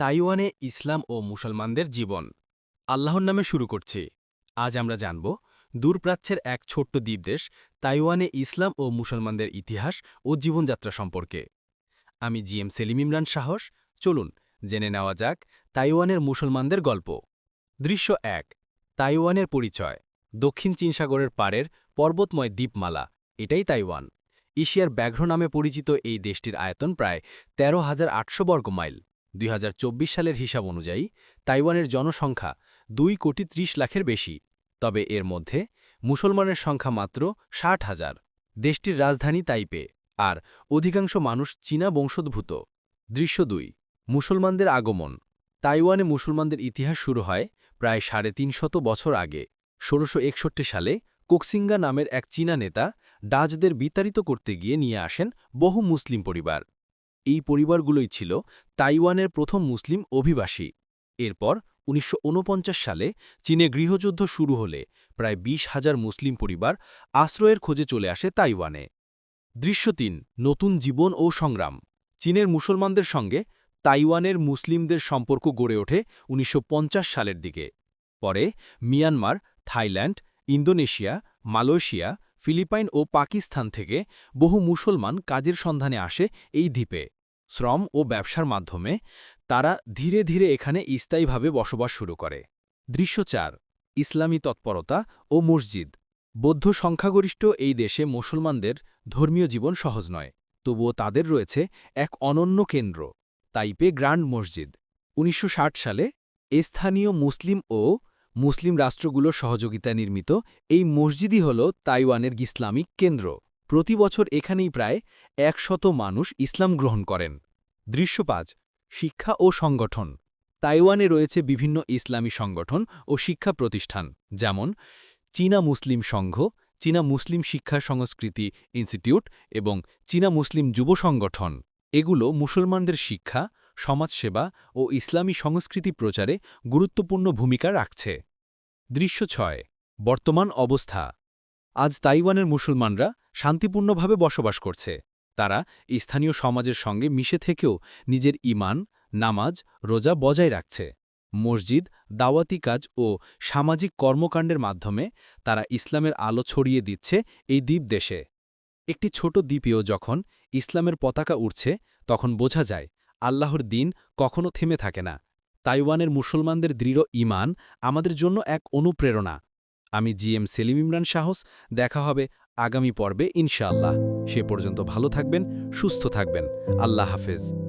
তাইওয়ানে ইসলাম ও মুসলমানদের জীবন। আল্লাহর নামে শুরু করছি। আজ আমরা জানব দূরপ্রাচ্যের এক ছোট্ট দ্বীপদেশ তাইওয়ানে ইসলাম ও মুসলমানদের ইতিহাস ও জীবনযাত্রা সম্পর্কে। আমি জি এম সেলিম ইমরান সাহস। চলুন জেনে নেওয়া যাক তাইওয়ানের মুসলমানদের গল্প। দৃশ্য এক, তাইওয়ানের পরিচয়। দক্ষিণ চীন সাগরের পাড়ের পর্বতময় দ্বীপমালা, এটাই তাইওয়ান। এশিয়ার ব্যাঘ্র নামে পরিচিত এই দেশটির আয়তন প্রায় তেরো হাজার আটশো বর্গ মাইল। দুই হাজার চব্বিশ সালের হিসাব অনুযায়ী তাইওয়ানের জনসংখ্যা দুই কোটি ত্রিশ লাখের বেশি, তবে এর মধ্যে মুসলমানের সংখ্যা মাত্র ষাট হাজার। দেশটির রাজধানী তাইপে, আর অধিকাংশ মানুষ চীনা বংশোদ্ভূত। দৃশ্য দুই, মুসলমানদের আগমন। তাইওয়ানে মুসলমানদের ইতিহাস শুরু হয় প্রায় সাড়ে তিনশত বছর আগে। ষোড়শো সালে কোকসিঙ্গা নামের এক চীনা নেতা ডাচদের বিতাড়িত করতে গিয়ে নিয়ে আসেন বহু মুসলিম পরিবার। এই পরিবারগুলোই ছিল তাইওয়ানের প্রথম মুসলিম অভিবাসী। এরপর উনিশশো ঊনপঞ্চাশ সালে চীনে গৃহযুদ্ধ শুরু হলে প্রায় বিশ হাজার মুসলিম পরিবার আশ্রয়ের খোঁজে চলে আসে তাইওয়ানে। দৃশ্য তিন, নতুন জীবন ও সংগ্রাম। চীনের মুসলমানদের সঙ্গে তাইওয়ানের মুসলিমদের সম্পর্ক গড়ে ওঠে উনিশশো পঞ্চাশ সালের দিকে। পরে Myanmar, Thailand, Indonesia, Malaysia, Philippines ও পাকিস্তান থেকে বহু মুসলমান কাজের সন্ধানে আসে এই দ্বীপে। শ্রম ও ব্যবসার মাধ্যমে তারা ধীরে ধীরে এখানে স্থায়ীভাবে বসবাস শুরু করে। দৃশ্য চার, ইসলামী তৎপরতা ও মসজিদ। বৌদ্ধ সংখ্যাগরিষ্ঠ এই দেশে মুসলমানদের ধর্মীয় জীবন সহজ নয়, তবুও তাদের রয়েছে এক অনন্য কেন্দ্র, তাইপে গ্র্যান্ড মসজিদ। উনিশশো ষাট সালে স্থানীয় মুসলিম ও মুসলিম রাষ্ট্রগুলোর সহযোগিতা নির্মিত এই মসজিদই হল তাইওয়ানের ইসলামিক কেন্দ্র। প্রতি বছর এখানেই প্রায় একশত মানুষ ইসলাম গ্রহণ করেন। দৃশ্য পাঁচ শিক্ষা ও সংগঠন। তাইওয়ানে রয়েছে বিভিন্ন ইসলামী সংগঠন ও শিক্ষা প্রতিষ্ঠান, যেমন চীনা মুসলিম সংঘ, চীনা মুসলিম শিক্ষা সংস্কৃতি ইনস্টিটিউট এবং চীনা মুসলিম যুব সংগঠন। এগুলো মুসলমানদের শিক্ষা, সমাজসেবা ও ইসলামী সংস্কৃতি প্রচারে গুরুত্বপূর্ণ ভূমিকা রাখছে। দৃশ্য ছয় বর্তমান অবস্থা। আজ তাইওয়ানের মুসলমানরা শান্তিপূর্ণভাবে বসবাস করছে। তারা স্থানীয় সমাজের সঙ্গে মিশে থেকেও নিজের ইমান নামাজ, রোজা বজায় রাখছে। মসজিদ, দাওয়াতি কাজ ও সামাজিক কর্মকাণ্ডের মাধ্যমে তারা ইসলামের আলো ছড়িয়ে দিচ্ছে এই দ্বীপ দেশে। একটি ছোট দ্বীপেও যখন ইসলামের পতাকা উঠছে তখন বোঝা যায়, আল্লাহর দিন কখনো থেমে থাকে না। তাইওয়ানের মুসলমানদের দৃঢ় ইমান আমাদের জন্য এক অনুপ্রেরণা। আমি জি এম সেলিম ইমরান সাহস। দেখা হবে আগামী পর্বে ইনশাআল্লাহ। সে পর্যন্ত ভালো থাকবেন, সুস্থ থাকবেন। আল্লাহ হাফেজ।